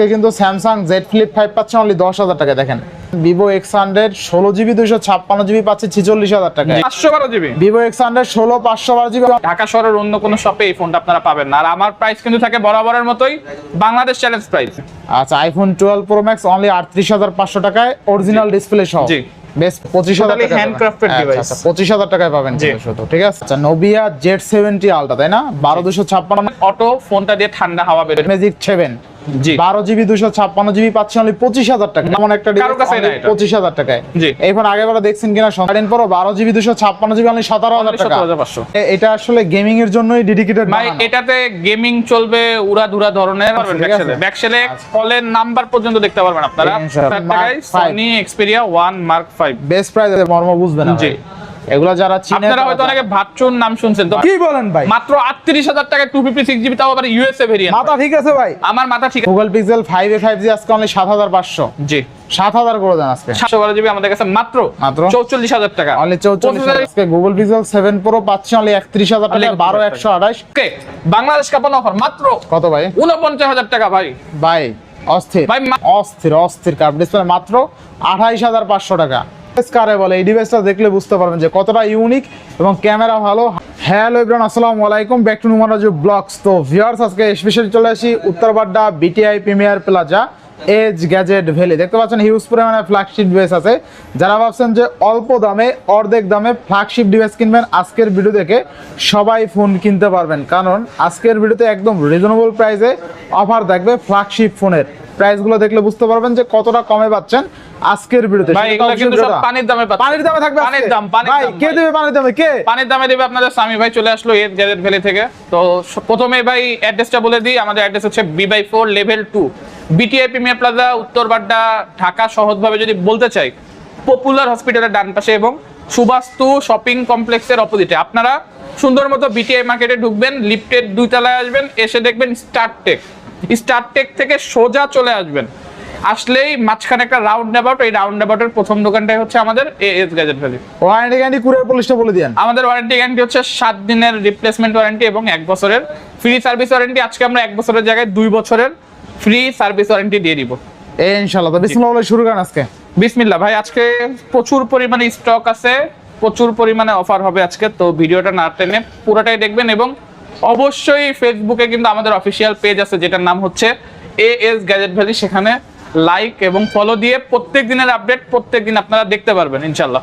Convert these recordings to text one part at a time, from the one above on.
আজকে কিন্তু Samsung Z flip five পাচ্ছেন অনলি দশ হাজার টাকা দেখেন। ভিভো এক্স হান্ড্রেড ষোলো জিবি দুইশো ছাপ্পান্ন জিবি পাচ্ছে ছিচল্লিশ হাজার টাকা পাঁচশো বারো জিবি ভিভো এক্স হান্ড্রেড ষোলো পাঁচশো বারো জিবি ঢাকা শহরের অন্য কোনো শপে এই ফোনটা আপনারা পাবেন না। আর আমার প্রাইস কিন্তু থাকে বরাবরের মতোই বাংলাদেশ চ্যালেঞ্জ প্রাইস আচ্ছা iPhone twelve pro max only আটত্রিশ হাজার পাঁচশো টাকায় অরিজিনাল ডিসপ্লে সহ। জি। বেশ পঁচিশ হাজার টাকা handcrafted device। পঁচিশ হাজার টাকায় পাবেন শুধু ঠিক আছে? আচ্ছা জেড সেভেন্টি আলটা তাই না? বারো দুশো ছাপ্পান্ন। অটো ফোনটা দিয়ে ঠান্ডা হাওয়া বেরোবে ম্যাজিক সেভেন। বারো জিবি দুশো ছাপ্পান্ন জিবি পাচ্ছি অনলি পঁচিশ হাজার টাকা এমন একটা। পঁচিশ হাজার টাকায়। জি। এই ফোন আগে বারে দেখছেন কিনা সারাদিন পরও বারো জিবি দুশো ছাপ্পান্ন জিবি অনলি সতেরো হাজার টাকা। এটা আসলে গেমিং এর জন্যই ডেডিকেটেড ভাই এটাতে গেমিং চলবে উড়াধুরা ধরনের ব্যাকসেলে কলের নাম্বার পর্যন্ত দেখতে পারবেন আপনারা। Sony Xperia one mark five best price মর্ম বুঝবে না জি। এগুলা যারা চিনে আপনারা হয়তো অনেকে ভাবচুন নাম শুনছেন। তো কি বলেন ভাই? মাত্র আটত্রিশ হাজার টাকায় টু ফিফটি সিক্স জিবি তাও আবার ইউএসএ ভেরিয়েন্ট মাথা ঠিক আছে ভাই? আমার মাথা ঠিক আছে। Google Pixel five A five G আজকে অনলি সাত হাজার পাঁচশো। জি। সাত হাজার করে দেন আজকে। সাতশো বারো জিবি আমাদের কাছে মাত্র মাত্র? চৌচল্লিশ হাজার টাকা। অনলি চৌচল্লিশ Processor- আজকে গুগল পিক্সেল সেভেন প্রো পাচ্ছি অনলি একত্রিশ হাজার টাকা Only বারো একশো আঠাশ। ওকে বাংলাদেশ কাপানো অফার মাত্র কত ভাই? উনপঞ্চাশ হাজার টাকা ভাই। ভাই অস্থির। ভাই, অস্থির অস্থির কার্ভ ডিসপ্লে মাত্র আঠাইশ হাজার পাঁচশো টাকা। কারে বলে? এই ডিভাইসটা দেখলে বুঝতে পারবেন যে কতটা ইউনিক এবং ক্যামেরা ভালো। হ্যালো ইব্রান আসসালামু আলাইকুম। ব্যাক টু নুমারাজু ব্লগস তো ভিউয়ার্স আজকে স্পেশালি চলে আসি Uttar Badda BTI premier plaza A S gadget valley দেখতে পাচ্ছেন হিউজ পরিমাণে ফ্ল্যাগশিপ ডিভাইস আছে। যারা ভাবছেন যে অল্প দামে, অর্ধেক দামে ফ্ল্যাগশিপ ডিভাইস কিনবেন, আজকের ভিডিও দেখে সবাই ফোন কিনতে পারবেন। কারণ আজকের ভিডিওতে একদম রিজনেবল প্রাইসে অফার থাকবে ফ্ল্যাগশিপ ফোনের প্রাইসগুলো দেখলে বুঝতে পারবেন যে কতটা কমে পাচ্ছেন আজকের ভিডিওতে। ভাই এগুলো কিন্তু সব পানির দামে পাচ্ছেন। পানির দামে থাকবে পানির দাম পানির ভাই দাম কে। দেবে পানির দামে? কে? পানির দামে দেবে আপনাদের স্বামী ভাই চলে আসলো এর গ্যাজেট ভ্যালি থেকে। তো প্রথমে ভাই অ্যাড্রেসটা বলে দিই আমাদের অ্যাড্রেস হচ্ছে B by four level two. BTI premier plaza Uttar Badda Dhaka সহজভাবে যদি বলতে চাই পপুলার হসপিটালের ডান পাশে এবং সুবাস্তু শপিং কমপ্লেক্সের অপোজিটে আপনারা সুন্দর মতো বিটিআই মার্কেটে ঢুকবেন লিফটের দুই তলায় আসবেন এসে দেখবেন স্টারটেক স্টারটেক থেকে সোজা চলে আসবেন। আসলেই মাঝখানে একটা রাউন্ড অ্যাবাউট এই রাউন্ড অ্যাবাউটের প্রথম দোকানটাই হচ্ছে আমাদের S gadget valley warranty guarantee courier পুলিশটা বলে দিয়েন। আমাদের ওয়ারেন্টি গ্যারান্টি হচ্ছে সাত দিনের রিপ্লেসমেন্ট ওয়ারেন্টি এবং এক বছরের ফ্রি সার্ভিস ওয়ারেন্টি আজকে আমরা এক বছরের জায়গায় দুই বছরের ফ্রি সার্ভিস ওয়ারেন্টি দিয়ে দিব। এই ইনশাআল্লাহ। তো বিসমিল্লাহ বলে শুরু করেন আজকে। বিসমিল্লা ভাই আজকে প্রচুর পরিমাণে স্টক আছে প্রচুর পরিমাণে অফার হবে আজকে। তো ভিডিওটা না টেনে পুরোটাই দেখবেন এবং অবশ্যই ফেসবুকে কিন্তু আমাদের অফিসিয়াল পেজ আছে যেটার নাম হচ্ছে এ এস গ্যাজেট ভ্যালি সেখানে লাইক এবং ফলো দিয়ে প্রত্যেক দিনের আপডেট প্রত্যেক দিন আপনারা দেখতে পারবেন ইনশাল্লাহ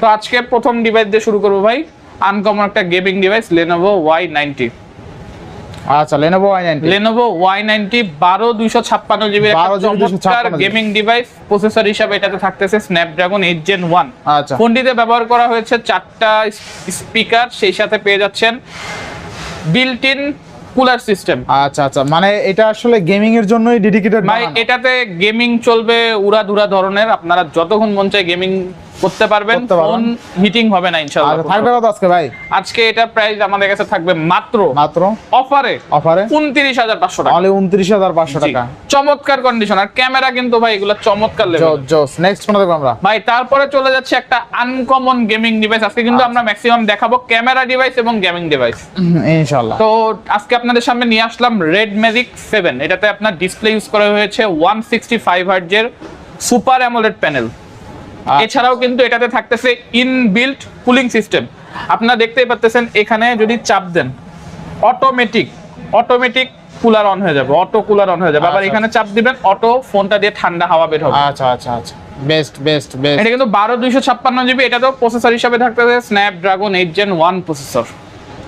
তো আজকে প্রথম ডিভাইস দিয়ে শুরু করব ভাই। আনকমন একটা gaming device Lenovo Y ninety আচ্ছা Lenovo Y ninety Lenovo Y ninety বারো দুইশো ছাপ্পান্ন জিবি চমৎকার গেমিং ডিভাইস প্রসেসর হিসাবে এটাতে থাকতেছে স্ন্যাপড্রাগন এইট জেন ওয়ান আচ্ছা। ফোনটিতে ব্যবহার করা হয়েছে চারটা স্পিকার সেই সাথে পেয়ে যাচ্ছেন বিল্ট ইন কুলার সিস্টেম আচ্ছা আচ্ছা। মানে এটা আসলে গেমিং এর জন্যই ডেডিকেটেড ভাই এটাতে গেমিং চলবে উড়াধুরা ধরনের। আপনারা যতক্ষণ মন চায় গেমিং করতে পারবেন। ফোন হিটিং হবে না আর ইনশাআল্লাহ থাকবে কত আজকে ভাই? আজকে এটা প্রাইস আমাদের কাছে থাকবে মাত্র মাত্র অফারে অফারে উনত্রিশ হাজার পাঁচশো টাকা। অনলি উনত্রিশ হাজার পাঁচশো জি। টাকা। চমৎকার কন্ডিশন আর ক্যামেরা কিন্তু ভাই এগুলো চমৎকার লেভেল জোস নেক্সট কোন দেখব আমরা। ভাই তারপরে চলে যাচ্ছে একটা আনকমন গেমিং ডিভাইস আজকে কিন্তু আচ্ছা। আমরা ম্যাক্সিমাম দেখাবো ক্যামেরা ডিভাইস এবং গেমিং ডিভাইস ইনশাআল্লাহ। তো আজকে আপনাদের সামনে নিয়ে আসলাম রেড ম্যাজিক সেভেন এটাতে আপনার ডিসপ্লে ইউজ করা হয়েছে ওয়ান সিক্সটি ফাইভ হার্জের সুপার অ্যামোলেড প্যানেল এছাড়াও কিন্তু এটাতে থাকতেছে ইনবিল্ট কুলিং সিস্টেম আপনারা দেখতেই পাচ্ছেন এখানে যদি চাপ দেন অটোমেটিক অটোমেটিক কুলার অন হয়ে যাবে অটো কুলার অন হয়ে যাবে। আবার আচ্ছা। এখানে চাপ দিবেন অটো ফোনটা দিয়ে ঠান্ডা হাওয়া বের হবে। আচ্ছা আচ্ছা আচ্ছা। Best best best. এটা কিন্তু বারো দুইশো ছাপ্পান্ন জিবি এটা তো প্রসেসর হিসাবে থাকতেছে Snapdragon eight gen one processor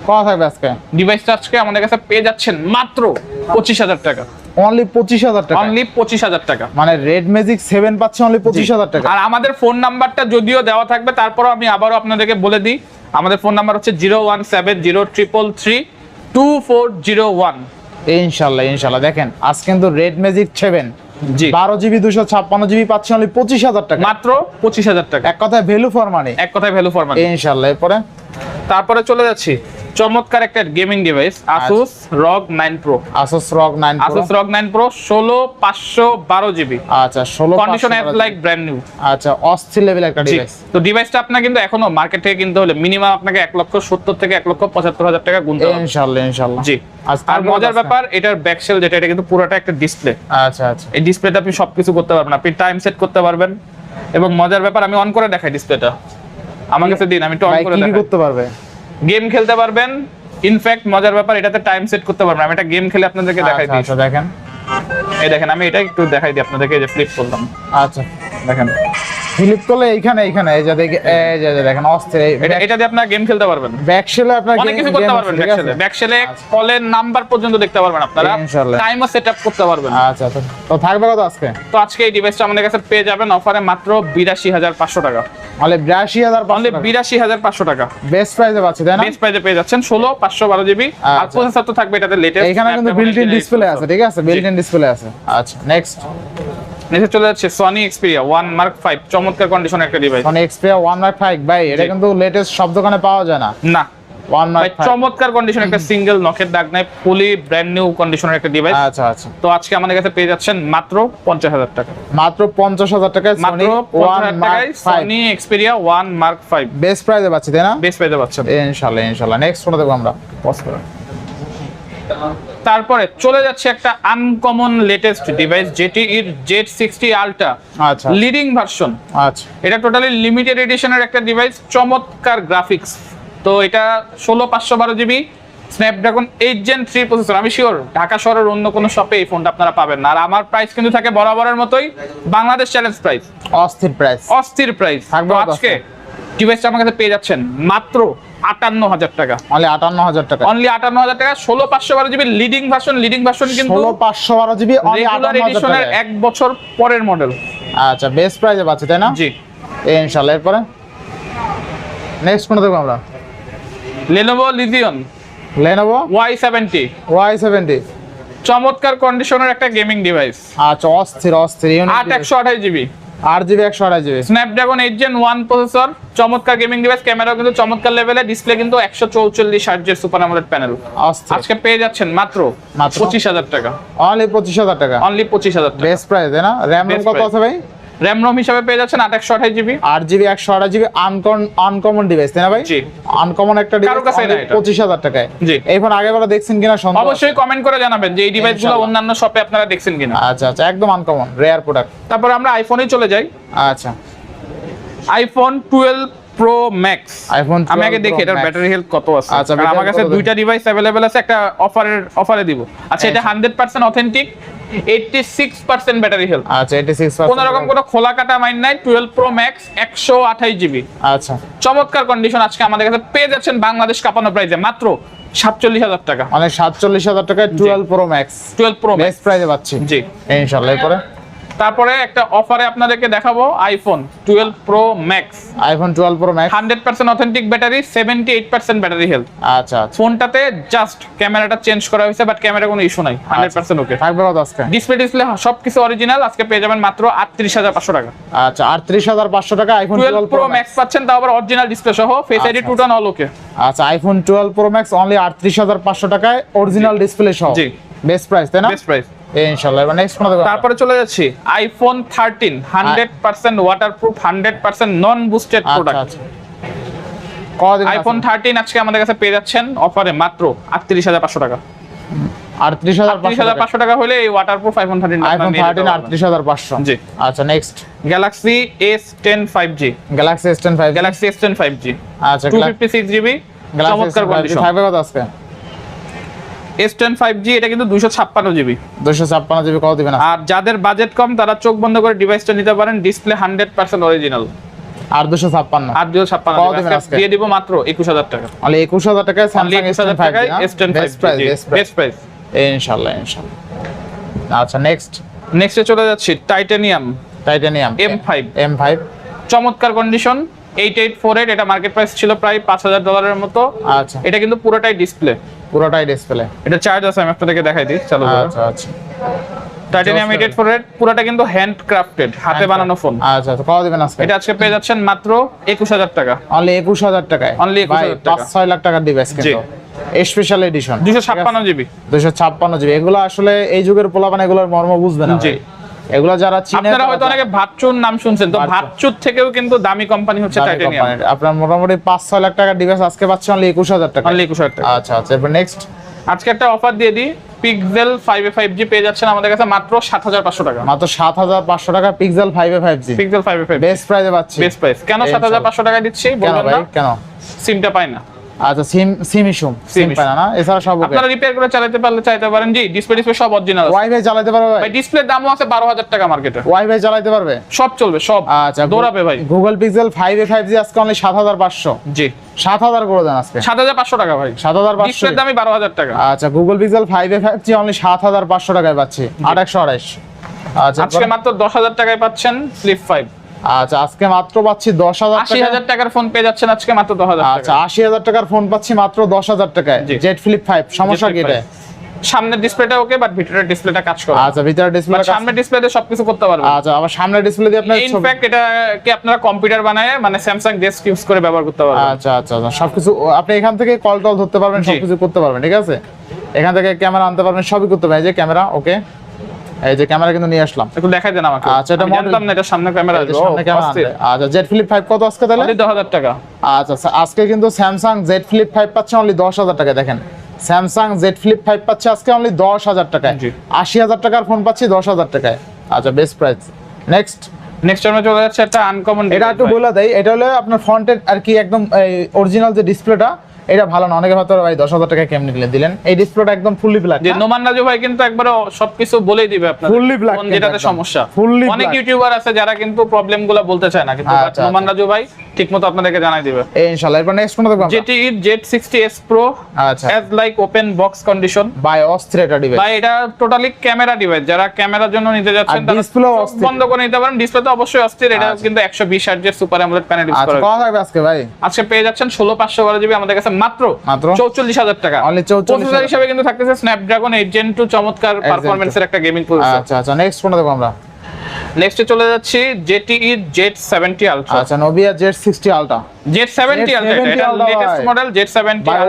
কত থাকবে আজকে? ডিভাইসটা আজকে আমাদের কাছে পেয়ে যাচ্ছেন মাত্র পঁচিশ হাজার টাকা। অনলি পঁচিশ হাজার টাকা অনলি পঁচিশ হাজার টাকা। মানে রেড ম্যাজিক সেভেন পাচ্ছে অনলি পঁচিশ হাজার টাকা। আর আমাদের ফোন নাম্বারটা যদিও দেওয়া থাকবে তারপরও আমি আবারও আপনাদেরকে বলে দিই আমাদের ফোন নাম্বার হচ্ছে zero one seven zero triple three two four zero one ইনশাল্লাহ ইনশাল্লাহ। দেখেন আজ কিন্তু রেড ম্যাজিক সেভেন জি। বারো জিবি দুশো ছাপ্পান্ন জিবি পাচ্ছে অনলি পঁচিশ হাজার টাকা। মাত্র পঁচিশ হাজার টাকা। এক কথায় ভ্যালু ফর মানি এক কথায় ভ্যালু ফরম্যাট ইনশাল্লাহ এরপরে? তারপরে চলে যাচ্ছি। চমৎকার একটা gaming device Asus ROG nine pro Asus ROG 9 pro Asus ROG nine pro ষোলো পাঁচশো বারো জিবি আচ্ছা 16 কন্ডিশন 512 লাইক ব্র্যান্ড নিউ আচ্ছা অস্থির লেভেল একটা ডিভাইস তো ডিভাইসটা আপনার কিন্তু এখনও মার্কেট থেকে কিনতে হলে মিনিমাম আপনাকে এক লক্ষ সত্তর থেকে এক লক্ষ পঁচাত্তর হাজার টাকা গুনতে হবে। ইনশাআল্লাহ ইনশাআল্লাহ জি। আচ্ছা, আর মজার ব্যাপার এটার ব্যাক ব্যাকসেল যেটা এটা কিন্তু পুরোটা একটা ডিসপ্লে আচ্ছা আচ্ছা। এই ডিসপ্লেতে আপনি সবকিছু করতে পারবেন আপনি টাইম সেট করতে পারবেন। এবং মজার ব্যাপার আমি অন করে দেখাই ডিসপ্লেটা আমার কাছে দিন আমি একটু অন করে দেখাই। করতে পারবে? গেম খেলতে পারবেন। ইনফ্যাক্ট মজার ব্যাপার এটাতে টাইম সেট করতে পারবেন আমি একটা গেম খেলে আপনাদেরকে দেখাই আচ্ছা দিই। আচ্ছা দেখেন। এই দেখেন আমি এটা একটু দেখাই দিই আপনাদেরকে এই যে ফ্লিপ করলাম। আচ্ছা। দেখেন। ফিলিপ করলে এইখানে এইখানে এই যে দেখে এই যে দেখেন অস্থির এটা এটা দিয়ে আপনারা গেম খেলতে পারবেন। ব্যাকশেলে আপনার অনেক কিছু করতে পারবেন ব্যাকসেলে ব্যাকসেলে কলের নাম্বার পর্যন্ত দেখতে পারবেন আপনারা। ইনশাআল্লাহ। টাইমও সেট আপ করতে পারবেন। আচ্ছা আচ্ছা। তো থাকবে কত আজকে? তো আজকে এই ডিভাইসটা আমাদের কাছে পেয়ে যাবেন অফারে মাত্র বিরাশি হাজার পাঁচশো টাকা। অনলি বিরাশি হাজার পাঁচশো টাকা। বেস্ট প্রাইসে পাচ্ছি তাই না? বেস প্রাইজে পেয়ে যাচ্ছেন ষোলো পাঁচশো বারো জিবি আর। প্রসেসর তো থাকবে এটাতে লেটেস্ট এইখানে কিন্তু বিল্ট ইন ডিসপ্লে আছে ঠিক আছে? বিল্ট ইন ডিসপ্লে আছে। আচ্ছা নেক্সট নেক্সট চলে যাচ্ছে Sony Xperia one Mark five চমৎকার কন্ডিশন একটা ডিভাইস মানে এক্সপিরিয়া ওয়ান মার্ক ফাইভ ভাই এটা কিন্তু লেটেস্ট সব দোকানে পাওয়া যায় না। না। চমৎকার কন্ডিশন একটা সিঙ্গেল নখের দাগ নাই ফুলি ব্র্যান্ড নিউ কন্ডিশনের একটা ডিভাইস আচ্ছা আচ্ছা। তো আজকে আমাদের কাছে পেয়ে যাচ্ছেন মাত্র পঞ্চাশ হাজার টাকা। মাত্র পঞ্চাশ হাজার টাকায় মাত্র ওয়ান টাকায় Sony Xperia one mark five best পাচ্ছি তাই না? পাচ্ছেন। ইনশাল্লাহ ইনশাল্লাহ। নেক্সট ফোনে আমরা। পজ করেন। তারপরে চলে যাচ্ছে একটা আনকমন লেটেস্ট ডিভাইস যেটি এর জেড সিক্সটি আলট্রা আচ্ছা। লিডিং ভার্সন আচ্ছা। এটা টোটালি লিমিটেড এডিশনের একটা ডিভাইস চমৎকার গ্রাফিক্স তো এটা ষোলো পাঁচশো বারো GB Snapdragon eight gen three processor আমি শিওর ঢাকা শহরের অন্য কোনো শপে এই ফোনটা আপনারা পাবেন না। আর আমার প্রাইস কিন্তু থাকে বরাবরের মতোই বাংলাদেশ চ্যালেঞ্জ প্রাইস অস্থির প্রাইস অস্থির প্রাইস থাকবে আজকে ডিভাইসটা আমার কাছে পেয়ে যাচ্ছেন মাত্র আটান্ন হাজার টাকা। অনলি আটান্ন হাজার টাকা। অনলি আটান্ন হাজার টাকা ষোলো পাঁচশো বারো GB leading version leading version কিন্তু ষোলো পাঁচশো বারো জিবি রেগুলার এডিশনের এক বছর পরের মডেল আচ্ছা বেস্ট প্রাইসে পাচ্ছি তাই না? জি। ইনশাল্লাহ এরপরে? নেক্সট ফোনে দেখব আমরা? Lenovo Legion Lenovo Y seventy Y seventy চমৎকার কন্ডিশনের একটা গেমিং ডিভাইস আচ্ছা অস্থির অস্থির আট একশো আঠাশ জিবি। আট জিবি একশো আড়াই GB Snapdragon eight gen one processor চমৎকার গেমিং ডিভাইস ক্যামেরা কিন্তু চমৎকার লেভেলে ডিসপ্লে কিন্তু একশো চৌচল্লিশ হার্জের সুপার আমলেড প্যানেল আজকে পেয়ে যাচ্ছেন মাত্র মাত্র? পঁচিশ হাজার টাকা। অনলি পঁচিশ হাজার টাকা। অনলি পঁচিশ হাজার টাকা। বেস্ট প্রাইস না? র্যাম কত আছে ভাই? র্যাম রোম হিসাবে পেয়ে যাচ্ছেন আট একশো আঠাশ জিবি আট জিবি একশো আড়াই জিবি আনকমন আনকমন ডিভাইস তাই না ভাই? জি। আনকমন একটা ডিভাইস। পঁচিশ হাজার টাকায়। জি। এই ফোন আগে বেলা দেখছেন কিনা সন্দেহ? অবশ্যই কমেন্ট করে জানাবেন যে এই ডিভাইসগুলো। অন্যান্য শপে আপনারা দেখছেন কিনা। আচ্ছা আচ্ছা একদম আনকমন রেয়ার প্রোডাক্ট তারপর আমরা আইফোনেই চলে যাই। আচ্ছা। IPhone twelve pro max iPhone আমি আগে দেখি এটার ব্যাটারি হেলথ কত আছে। আচ্ছা, আমার কাছে দুইটা ডিভাইস অ্যাভেলেবেল আছে একটা অফারের অফারে দিব। আচ্ছা এটা hundred percent authentic eighty six percent battery health আচ্ছা এটি সিক্স কোনো রকম কোনো খোলা কাটা মাইন্ড নাই টুয়েলভ প্রো ম্যাক্স একশো আঠাইশ জিবি আচ্ছা। চমৎকার কন্ডিশন আজকে আমাদের কাছে। পেয়ে যাচ্ছেন বাংলাদেশ কাপানো প্রাইসে মাত্র সাতচল্লিশ হাজার টাকা। মানে সাতচল্লিশ হাজার টাকায় twelve pro max twelve pro max প্রাইসে পাচ্ছি। জি। ইনশাআল্লাহ এরপরে? তারপরে একটা অফারে আপনাদেরকে দেখাবো iPhone twelve pro max iPhone twelve pro max hundred percent authentic battery seventy eight percent battery health আচ্ছা। ফোনটাতে জাস্ট ক্যামেরাটা চেঞ্জ করা হয়েছে বাট ক্যামেরা কোনো ইস্যু নাই। হান্ড্রেড পার্সেন্ট ওকে থাকবে কত আজকে? ডিসপ্লে ডিসপ্লে সবকিছু অরিজিনাল আজকে পেয়ে যাবেন মাত্র আটত্রিশ হাজার পাঁচশো টাকা। আচ্ছা আটত্রিশ হাজার পাঁচশো টাকা আইফোন টুয়েলভ প্রো ম্যাক্স পাচ্ছেন তাও আবার অরিজিনাল ডিসপ্লে সহ ফেস আইডি টু টন অল ওকে আচ্ছা iPhone twelve pro max only আটত্রিশ হাজার পাঁচশো টাকায় অরিজিনাল ডিসপ্লে সহ। জি। বেস্ট প্রাইস তাই না? বেস্ট প্রাইস তারপরে চলে যাচ্ছি আইফোন নন বুস্টেড আচ্ছা প্রোডাক্ট আচ্ছা। আইফোন থার্টিন আজকে আমাদের কাছে পেয়ে যাচ্ছেন অফারে মাত্র আটত্রিশ হাজার পাঁচশো টাকা। হলে এই water iPhone thirteen iPhone thirteen আটত্রিশ হাজার পাঁচশো। জি। আচ্ছা next Galaxy S ten five G Galaxy S ten five Galaxy S ten five G আচ্ছা টু ফিফটি সিক্স জিবি চমৎকার কন্ডিশন থাকবে কত আজকে? এস টেন ফাইভ জি এটা কিন্তু দুইশো ছাপ্পান্ন জিবি দুশো ছাপ্পান্ন জিবি কত দিবেন আর যাদের বাজেট কম তারা চোখ বন্ধ করে ডিভাইসটা নিতে পারেন ডিসপ্লে হান্ড্রেড পার্সেন্ট অরিজিনাল আর দুশো ছাপ্পান্ন। আর দুশো ছাপ্পান্ন কত দিবেন আজকে? দিয়ে দিব মাত্র একুশ হাজার টাকা। অনলি একুশ হাজার টাকায় only Samsung S ten five S ten five best price best price best price ইনশাল্লাহ ইনশাল্লাহ। আচ্ছা নেক্সট নেক্সটে চলে যাচ্ছি titanium titanium M five M five চমৎকার condition eight eight four eight এটা মার্কেট প্রাইস ছিল প্রায় পাঁচ হাজার ডলারের মতো। আচ্ছা। এটা কিন্তু পুরোটাই ডিসপ্লে পুরোটাই ডিসপ্লে এটা চার্জ আছে আমি আপনাদেরকে দেখাই দিই চালু আচ্ছা আচ্ছা। Titanium eight eight four eight পুরোটা কিন্তু হ্যান্ড ক্রাফটেড হাতে বানানো ফোন আচ্ছা আচ্ছা কত দিবেন আজকে? এটা আজকে পেয়ে যাচ্ছেন মাত্র একুশ হাজার টাকা। অনলি একুশ হাজার টাকায়? Only 21,000 ভাই, টাকা। ছয় লাখ টাকার ডিভাইস জি। কিন্তু স্পেশাল এডিশন দুশো ছাপ্পান্ন জিবি দুশো ছাপ্পান্ন জিবি এগুলো আসলে এই যুগের পোলাপান এগুলোর মর্ম বুঝবে না জি। এগুলো যারা আপনারা হয়তো অনেকে ভাতচুর নাম শুনছেন। তো ভাতচুর। থেকেও কিন্তু দামি কোম্পানি হচ্ছে টাইটানিয়াম আপনার মোটামুটি পাঁচ ছয় লাখ টাকার ডিভাইস আজকে পাচ্ছে অনলি একুশ হাজার টাকা। অনলি টাকা। আচ্ছা আচ্ছা নেক্সট আজকে একটা অফার দিয়ে দিই। Pixel five A five G পেয়ে যাচ্ছেন আমাদের কাছে মাত্র সাত হাজার পাঁচশো টাকা। মাত্র সাত হাজার পাঁচশো টাকা Pixel five A five G Pixel best প্রাইসে পাচ্ছি। বেস্ট প্রাইস কেন টাকা দিচ্ছি? বলবেন না। কেন? সিমটা পাই না। আচ্ছা সিম সিম ইস্যু সিম না এছাড়া সব আপনারা রিপেয়ার করে চালাতে পারলে চাইতে পারেন। জি ডিসপ্লে ডিসপ্লে সব অরিজিনাল ওয়াইফাই চালাতে পারবে ভাই? ডিসপ্লের দামও আছে বারো হাজার টাকা মার্কেটে ওয়াইফাই চালাতে পারবে? সব চলবে সব। আচ্ছা দৌড়াবে ভাই। Google Pixel five a five G আজকে অনলি সাত হাজার পাঁচশো। জি। সাত হাজার করে দেন আজকে। সাত হাজার পাঁচশো টাকা ভাই। সাত হাজার পাঁচশো। ডিসপ্লের দামই বারো হাজার টাকা। আচ্ছা Google Pixel five a five G only সাত হাজার পাঁচশো টাকায় পাচ্ছি। আট একশো আড়াইশ। আচ্ছা আজকে মাত্র দশ হাজার টাকায় পাচ্ছেন ফ্লিপ ফাইভ আচ্ছা আজকে মাত্র পাচ্ছি দশ হাজার আশি হাজার টাকার ফোন পেয়ে যাচ্ছেন আজকে মাত্র দশ হাজার আচ্ছা আশি হাজার টাকার ফোন পাচ্ছি মাত্র দশ হাজার টাকায়। জি। জেড ফ্লিপ ফাইভ সমস্যা কি এটা? সামনের ডিসপ্লেটা ওকে বাট ভিতরের ডিসপ্লেটা কাজ করে। আচ্ছা ভিতরে ডিসপ্লে সামনের ডিসপ্লেতে সবকিছু করতে আচ্ছা আবার সামনের ডিসপ্লে দিয়ে আপনার কম্পিউটার বানায় মানে স্যামসাং ডেস্ক ইউজ করে ব্যবহার করতে পারবেন। আচ্ছা আচ্ছা আচ্ছা সবকিছু আপনি এখান থেকে কল টল ধরতে পারবেন সবকিছু করতে পারবেন ঠিক আছে? এখান থেকে ক্যামেরা আনতে পারবেন সবই করতে পারবেন। যে ক্যামেরা ওকে এই যে ক্যামেরা কিন্তু নিয়ে আসলাম। একটু দেখাই দেন আমাকে। আচ্ছা, এটা জানতাম না এটা সামনে ক্যামেরা যে সামনে ক্যামেরা আচ্ছা জেড ফ্লিপ ফাইভ কত আজকে তাহলে? দশ হাজার টাকা। আচ্ছা আচ্ছা আজকে কিন্তু স্যামসাং জেড ফ্লিপ ফাইভ পাচ্ছে অনলি দশ হাজার টাকা দেখেন। স্যামসাং জেড ফ্লিপ ফাইভ পাচ্ছে আজকে অনলি দশ হাজার টাকায়। জি। আশি হাজার টাকার ফোন পাচ্ছি দশ হাজার টাকায়। আচ্ছা বেস্ট প্রাইস নেক্সট নেক্সট আমরা চলে যাচ্ছে একটা আনকমন এটা একটু বলে দেয় এটা হলো আপনার ফ্রন্টের আর কি একদম অরিজিনাল যে ডিসপ্লেটা এটা ভালো না অনেকে হয়তো ভাই দশ হাজার টাকা কেমনি দিলেন? দিলেন। এই ডিসপ্লেটা একদম ফুললি ব্ল্যাক যে নোমান রাজু ভাই কিন্তু একবারে সবকিছু বলেই দিবে আপনার black কিন্তু যেটাতে সমস্যা। Fully অনেক ইউটিউবার আছে যারা কিন্তু প্রবলেমগুলো বলতে চায় না কিন্তু আচ্ছা, নোমান রাজু ভাই ঠিকমতো আপনাদেরকে জানাই দিবে। এই ইনশাআল্লাহ। এরপর নেক্সট কোনটা দেখব? যেটি জেড এস প্রো আচ্ছা। As like open box condition by অস্থির এটা ডিভাইস ভাই এটা টোটালি ক্যামেরা ডিভাইস যারা ক্যামেরার জন্য নিতে যাচ্ছেন তারা ও বন্ধ করে নিতে পারেন। ডিসপ্লে তো অবশ্যই অস্থির। এটা আচ্ছা। কিন্তু একশো বিশ হার্জের সুপার অ্যামোলেড প্যানেল ইউজ আচ্ছা কত থাকবে আজকে ভাই? আজকে পেয়ে যাচ্ছেন ষোলো পাঁচশো বারো জিবি। আমাদের কাছে মাত্র মাত্র? চৌচল্লিশ হাজার টাকা। Only 44,000 প্রসেসর হিসাবে কিন্তু থাকতেছে স্ন্যাপড্রাগন এইট জেন টু চমৎকার পারফরমেন্সের একটা গেমিং প্রসেসর আচ্ছা আচ্ছা নেক্সট কোনটা দেখব আমরা। নেক্সটে চলে যাচ্ছি জেটিই জেড সেভেন্টি আলট্রা আচ্ছা Nubia Z sixty ultra Z seventy ultra এটা লেটেস্ট মডেল জেড সেভেন্টি ভাই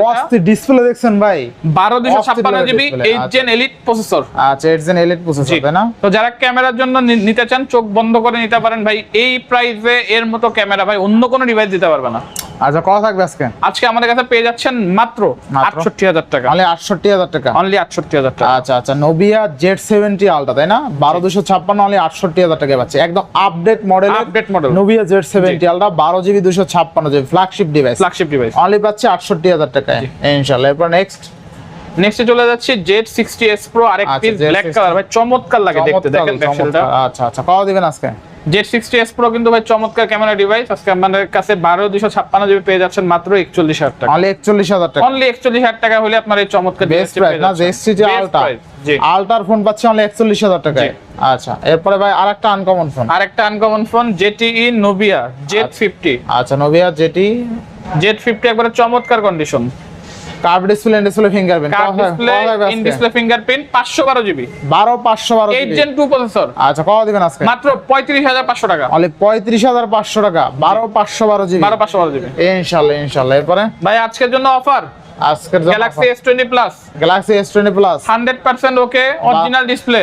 ডিসপ্লে দেখছেন ভাই? বারো দুশো ছাপ্পান্ন GB eight. Gen elite processor আচ্ছা এইট জেন এলিট প্রসেসর তাই না? তো যারা ক্যামেরার জন্য নিতে চান চোখ বন্ধ করে নিতে পারেন ভাই। এই প্রাইসে এর মতো ক্যামেরা ভাই অন্য কোনো ডিভাইস দিতে পারবে না। আচ্ছা কত থাকবে আজকে? আজকে আমাদের কাছে পেয়ে যাচ্ছেন মাত্র? আটষট্টি হাজার টাকা। অনলি আটষট্টি হাজার টাকা? অনলি আটষট্টি হাজার টাকা। আচ্ছা আচ্ছা নোভিয়া জেড সেভেন্টি আলটা তাই না? বারো দুশো ছাপ্পান্ন অনলি আটষট্টি হাজার টাকা পাচ্ছে। একদম update model Update model। Nubia Z seventy ultra বারো জিবি দুশো ছাপ্পান্ন GB flagship device flagship device only পাচ্ছে আটষট্টি হাজার টাকায়। ইনশাল্লাহ এরপর নেক্সট নেক্সটে চলে যাচ্ছি জেড সিক্সটি এস প্রো আরেক পিস ব্ল্যাক কালার ভাই চমৎকার লাগে দেখতে দেখেন আচ্ছা আচ্ছা কত দিবেন আজকে? জেড সিক্সটি এস প্রো কিন্তু ভাই চমৎকার ক্যামেরা ডিভাইস আজকে আমাদের কাছে বারো দুশো ছাপ্পান্ন জিবি পেয়ে যাচ্ছেন মাত্র একচল্লিশ হাজার টাকা। অনলি একচল্লিশ হাজার টাকা। অনলি একচল্লিশ হাজার টাকা হলে আপনার এই চমৎকার বেস্ট প্রাইস না Best আলটা আলটার ফোন পাচ্ছে অনলি একচল্লিশ হাজার টাকায়। আচ্ছা এরপরে ভাই আরেকটা আনকমন ফোন আরেকটা uncommon phone ZTE Nubia Z fifty. আচ্ছা নোভিয়া যেটি জেড ফিফটি একবারে চমৎকার condition curve display display fingerprint curve display in display fingerprint পাঁচশো বারো জিবি বারো পাঁচশো বারো এইট জেন টু প্রসেসর আচ্ছা কত দিবেন আজকে? মাত্র পঁয়ত্রিশ হাজার পাঁচশো টাকা। অনলি পঁয়ত্রিশ হাজার পাঁচশো টাকা। বারো পাঁচশো বারো জিবি বারো পাঁচশো বারো জিবি ইনশাল্লাহ ইনশাল্লাহ। এরপরে? ভাই আজকের জন্য অফার আজকের Galaxy plus Galaxy S twenty plus hundred percent okay original display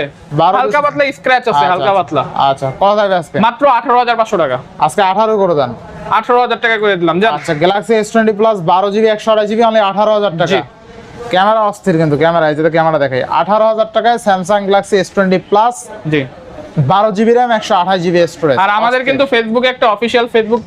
হালকা পাতলা স্ক্র্যাচ আছে হালকা পাতলা। আচ্ছা কত থাকবে আজকে? মাত্র আঠারো হাজার পাঁচশো টাকা। আজকে আঠারো করে দেন। আঠারো হাজার টাকা করে দিলাম জান। আচ্ছা গ্যালাক্সি প্লাস জিবি একশো আড়াই জিবি অনলি আঠারো হাজার টাকা। ক্যামেরা অস্থির কিন্তু ক্যামেরা এই যে ক্যামেরা দেখাই। আঠারো হাজার টাকায় Samsung Galaxy S twenty plus জি। বারো জিবি র্যাম একশো আঠাশ জিবি স্টোরেজ আর আমাদের কিন্তু ফেসবুকে একটা অফিশিয়াল ফেসবুক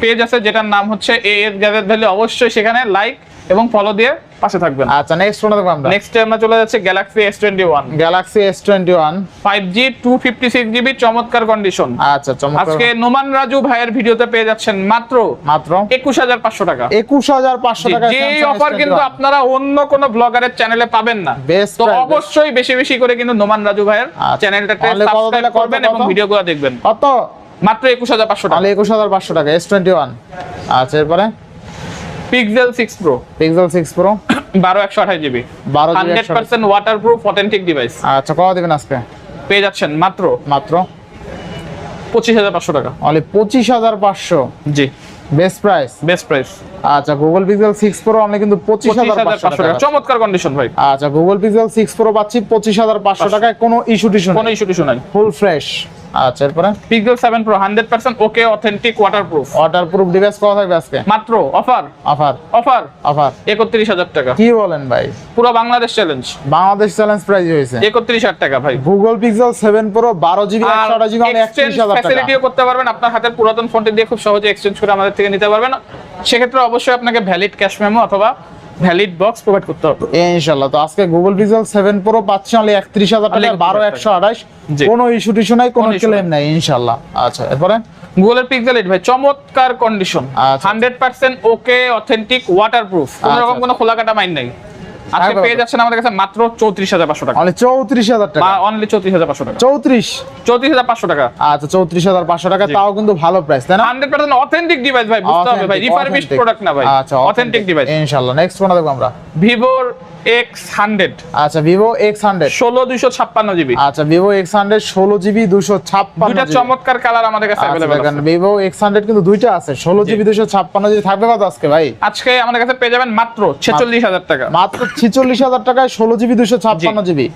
পেজ আছে যেটার নাম হচ্ছে এস গ্যাজেট ভ্যালি অবশ্যই সেখানে লাইক এবং ফলো দিয়ে পাশে থাকবেন। আচ্ছা নেক্সট ফোন দেখব আমরা। নেক্সট আমরা চলে যাচ্ছে Galaxy S twenty one Galaxy S twenty one five G two fifty six GB চমৎকার কন্ডিশন আচ্ছা চমৎকার। আজকে নোমান রাজু ভাইয়ের ভিডিওতে পেয়ে যাচ্ছেন মাত্র মাত্র একুশ হাজার পাঁচশো টাকা। একুশ হাজার পাঁচশো টাকা যে অফার কিন্তু আপনারা অন্য কোন ব্লগারের চ্যানেলে পাবেন না। Best তো অবশ্যই বেশি বেশি করে কিন্তু নোমান রাজু ভাইয়ের। চ্যানেলটাতে সাবস্ক্রাইব করবেন এবং? ভিডিওগুলো দেখবেন। কত? মাত্র একুশ হাজার পাঁচশো টাকা। একুশ হাজার পাঁচশো টাকা এস টোয়েন্টি ওয়ান আচ্ছা এরপরে? Pixel six pro Pixel six pro বারো একশো আঠাশ জিবি বারো জিবি হান্ড্রেড একশো percent waterproof authentic device আচ্ছা কত দিবেন আজকে? পেয়ে যাচ্ছেন মাত্র মাত্র? পঁচিশ হাজার পাঁচশো টাকা। অনলি পঁচিশ হাজার পাঁচশো? জি। বেস্ট প্রাইস বেস্ট প্রাইস আচ্ছা গুগল পিক্সেল সিক্স প্রো আমরা কিন্তু পঁচিশ পঁচিশ হাজার হাজার পাঁচশো টাকা। চমৎকার কন্ডিশন ভাই। আচ্ছা গুগল পিক্সেল সিক্স প্রো পাচ্ছি পঁচিশ হাজার পাঁচশো টাকায় কোনো ইস্যু টিস্যু কোনো ইস্যু টিস্যু নাই। ফুল ফ্রেশ আচ্ছা এরপরে? Pixel pro okay authentic waterproof device কত থাকবে আজকে? মাত্র অফার অফার অফার টাকা। কি বলেন ভাই? পুরো Bangladesh challenge Bangladesh challenge price হয়েছে। একত্রিশ হাজার টাকা ভাই। টাকা। ফ্যাসিলিটিও করতে পারবেন। আপনার হাতের পুরাতন ফোনটি দিয়ে খুব সহজে এক্সচেঞ্জ করে আমাদের থেকে নিতে পারবেন। সেক্ষেত্রে অবশ্যই আপনাকে ভ্যালিড ক্যাশ মেমো অথবা ভ্যালিড বক্স প্রোভাইড করতে হবে। ইনশাআল্লাহ তো আজকে গুগল পিক্সেল 7 প্রো পাচ্ছেন অনলি একত্রিশ হাজার টাকা Only বারো একশো আঠাশ। জি। কোনো ইস্যু টিস্যু নাই কোনো ক্লেম নাই। ইনশাআল্লাহ। আচ্ছা এরপরে? গুগলের পিক্সেল 8 ভাই চমৎকার কন্ডিশন আচ্ছা। Hundred percent okay authentic waterproof কোনো আচ্ছা, রকম কোনো খোলাকাটা মাইন নাই। আজকে পেয়ে যাচ্ছেন আমাদের কাছে মাত্র চৌত্রিশ হাজার পাঁচশো টাকা। অনলি চৌত্রিশ হাজার টাকা। বা অনলি চৌত্রিশ হাজার পাঁচশো টাকা। চৌত্রিশ? চৌত্রিশ হাজার পাঁচশো টাকা। আচ্ছা চৌত্রিশ হাজার পাঁচশো টাকা তাও কিন্তু ভালো প্রাইস তাই না? হান্ড্রেড পার্সেন্ট অথেন্টিক ডিভাইস ভাই বুঝতে হবে ভাই Authentic, রিফারবিশ প্রোডাক্ট না ভাই আচ্ছা অথেন্টিক ডিভাইস ইনশাল্লাহ নেক্সট ফোন দেখব আমরা। ভিভোর এক্স হান্ড্রেড আচ্ছা ভিভো এক্স হান্ড্রেড ষোলো দুইশো ছাপ্পান্ন জিবি। আচ্ছা ভিভো এক্স হান্ড্রেড ষোলো জিবি দুশো ছাপ্পান্ন দুইটা চমৎকার কালার আমাদের কাছে ভিভো এক্স হান্ড্রেড কিন্তু দুইটা আছে ষোলো জিবি দুশো ছাপ্পান্ন জিবি থাকবে কত আজকে ভাই? আজকে আমাদের কাছে পেয়ে যাবেন মাত্র ছেচল্লিশ হাজার টাকা। মাত্র ছিচল্লিশ হাজার টাকায় ষোলো জিবি দুশো ছাপ্পান্ন জিবি।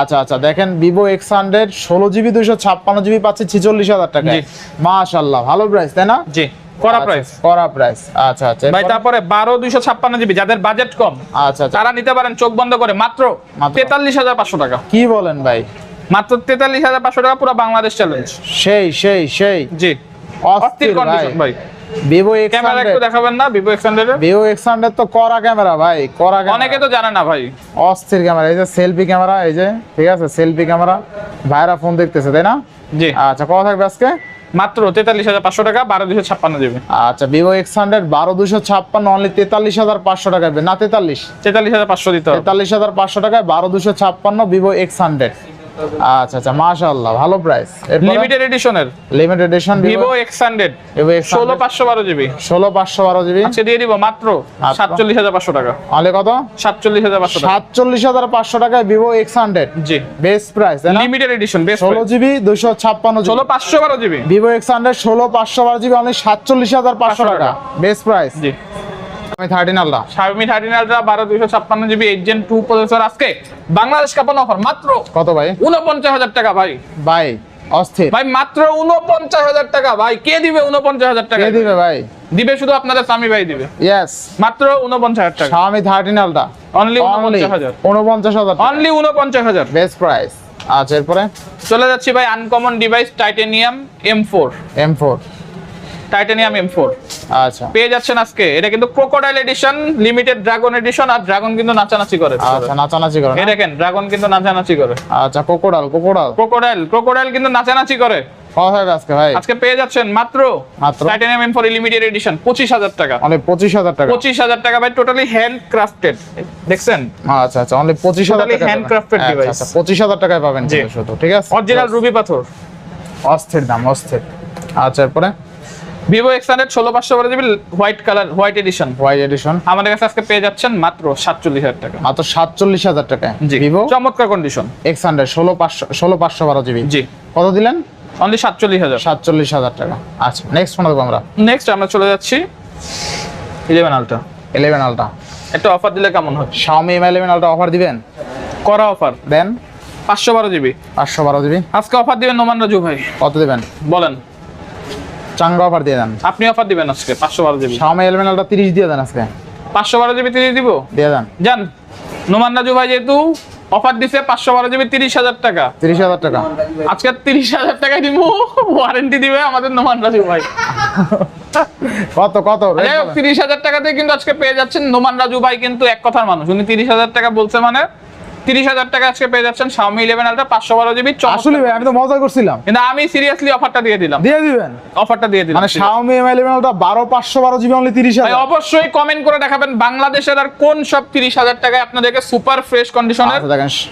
আচ্ছা আচ্ছা দেখেন ভিভো এক্স হান্ড্রেড ষোলো জিবি দুশো ছাপ্পান্ন জিবি পাচ্ছে ছিচল্লিশ হাজার টাকা জি। মাশাল্লাহ ভালো প্রাইস তাই না? জি করা আচ্ছা, প্রাইস করা প্রাইস আচ্ছা আচ্ছা ভাই তারপরে বারো দুইশো ছাপ্পান্ন জিবি যাদের বাজেট কম আচ্ছা তারা নিতে পারেন চোখ বন্ধ করে মাত্র মাত্র। তেতাল্লিশ হাজার পাঁচশো টাকা। কি বলেন ভাই? মাত্র তেতাল্লিশ হাজার পাঁচশো টাকা পুরো বাংলাদেশ চ্যালেঞ্জ সেই সেই সেই। জি। অস্থির কন্ডিশন ভাই। ভিভো এক্স ক্যামেরা একটু দেখাবেন না? Vivo X hundred Vivo X hundred তো করা ক্যামেরা ভাই করা অনেকে তো জানে না ভাই। অস্থির ক্যামেরা এই যে সেলফি ক্যামেরা এই যে ঠিক আছে? সেলফি ক্যামেরা ভাইরা ফোন দেখতেছে তাই না? জি। আচ্ছা কত থাকবে আজকে? মাত্র তেতাল্লিশ হাজার পাঁচশো টাকা বারো দুশো ছাপ্পান্ন জিবি আচ্ছা ভিভো এক্স হান্ড্রেড বারো দুশো ছাপ্পান্ন অনলি তেতাল্লিশ হাজার পাঁচশো টাকা না তেতাল্লিশ। তেতাল্লিশ হাজার পাঁচশো দিতে তেতাল্লিশ হাজার পাঁচশো টাকায় বারো দুশো ছাপ্পান্ন ভিভো এক্স হান্ড্রেড আচ্ছা আচ্ছা মাশাআল্লাহ ভালো price limited এডিশনের limited edition Vivo X hundred Vivo X ষোলো পাঁচশো বারো জিবি। ষোলো পাঁচশো বারো জিবি। আজকে দিয়ে দিব মাত্র আচ্ছা। সাতচল্লিশ হাজার পাঁচশো টাকা। অনলি কত? সাতচল্লিশ হাজার পাঁচশো টাকা। সাতচল্লিশ হাজার পাঁচশো টাকায় ভিভো এক্স হান্ড্রেড জি। বেস্ট প্রাইস তাই না? লিমিটেড এডিশন বেশ ষোলো জিবি দুশো ছাপ্পান্ন ষোলো পাঁচশো বারো জিবি। ভিভো এক্স হান্ড্রেড ষোলো পাঁচশো বারো জিবি অনলি সাতচল্লিশ হাজার পাঁচশো টাকা। টাকা। বেস্ট প্রাইস জি। থার্টিন আল্লাহ Xiaomi 13 Ultra বারো দুইশো ছাপ্পান্ন GB eight Gen two processor আজকে বাংলাদেশ কাপানো অফার মাত্র কত ভাই? উনপঞ্চাশ হাজার টাকা ভাই। ভাই অস্থির। ভাই মাত্র উনপঞ্চাশ হাজার টাকা ভাই। কে দিবে উনপঞ্চাশ হাজার টাকা? কে দিবে ভাই? দিবে শুধু আপনাদের স্বামী ভাই দিবে। ইয়েস মাত্র উনপঞ্চাশ হাজার টাকা। Xiaomi থার্টিন আলটা অনলি উনপঞ্চাশ হাজার। উনপঞ্চাশ হাজার অনলি উনপঞ্চাশ হাজার। বেস্ট প্রাইস আচ্ছা এরপরে? চলে যাচ্ছি ভাই uncommon device titanium M four M four titanium M four আচ্ছা। পেয়ে যাচ্ছেন আজকে। এটা কিন্তু crocodile edition limited dragon edition আর ড্রাগন কিন্তু নাচানাচি করে। আচ্ছা নাচানাচি করে এই দেখেন ড্রাগন কিন্তু নাচানাচি করে। আচ্ছা কোকোডাল কোকোডাল ক্রোকোডাইল ক্রোকোডাইল কিন্তু নাচানাচি করে। কত আজকে ভাই? আজকে পেয়ে যাচ্ছেন মাত্র মাত্র? Titanium M four limited edition পঁচিশ হাজার টাকা। অনলি পঁচিশ হাজার টাকা? পঁচিশ হাজার টাকা ভাই টোটালি হ্যান্ড ক্রাফটেড দেখছেন? আচ্ছা আচ্ছা অনলি পঁচিশ হাজার Totally টাকা handcrafted আচ্ছা, device। আচ্ছা পঁচিশ হাজার টাকায় পাবেন শুধু ঠিক আছে? অরিজিনাল রুবি পাথর। অস্থির দাম অস্থির। আচ্ছা এরপরে? ভিভো এক্স হান্ড্রেড ষোলো পাঁচশো বারো GB white colour white edition white edition আমাদের কাছে আজকে পেয়ে যাচ্ছেন মাত্র সাতচল্লিশ হাজার টাকা। মাত্র সাতচল্লিশ হাজার টাকায় জি ভিভো চমৎকার কন্ডিশন এক্স হান্ড্রেড ষোলো পাঁচশো ষোলো পাঁচশো বারো জিবি। জি। কত দিলেন? অনলি সাতচল্লিশ হাজার। সাতচল্লিশ হাজার টাকা। আচ্ছা নেক্সট ফোন দেবো আমরা। নেক্সট আমরা চলে যাচ্ছি ইলেভেন আলটা ইলেভেন আলটা একটা অফার দিলে কেমন হয়? Xiaomi M eleven ultra offer দিবেন? করা অফার দেন। পাঁচশো বারো জিবি। পাঁচশো বারো জিবি। আজকে অফার দিবেন নোমান রাজু ভাই। কত দিবেন? বলেন। চাঙ্গা অফার দিয়ে দেন। আপনি অফার দিবেন আজকে পাঁচশো বারো জিবি। শাওমি ইলেভেন আলটা তিরিশ দিয়ে দেন আজকে। পাঁচশো বারো জিবি তিরিশ দিব? দিয়ে দেন। জান নোমান রাজু ভাই যেহেতু অফার দিছে পাঁচশো বারো জিবি তিরিশ হাজার টাকা। তিরিশ হাজার টাকা। আজকে তিরিশ হাজার টাকায় দিব ওয়ারেন্টি দিবে আমাদের নোমান রাজু ভাই। কত কত? যাই হোক তিরিশ হাজার টাকাতে কিন্তু আজকে পেয়ে যাচ্ছেন নোমান রাজু ভাই কিন্তু এক কথার মানুষ। উনি তিরিশ হাজার টাকা বলছে মানে তিরিশ হাজার টাকা আজকে পেয়ে যাচ্ছেন শাওমি ইলেভেন আলটা পাঁচশো বারো জিবি আসলে ভাই আমি তো মজা করছিলাম। কিন্তু আমি সিরিয়াসলি অফারটা দিয়ে দিলাম। দিয়ে দিবেন? অফারটা দিয়ে দিলাম মানে শাওমি এম ইলেভেন আলটা বারো পাঁচশো বারো জিবি অনলি তিরিশ হাজার। অবশ্যই কমেন্ট করে দেখাবেন বাংলাদেশের আর কোন সব তিরিশ হাজার টাকায় আপনাদেরকে সুপার ফ্রেশ কন্ডিশনের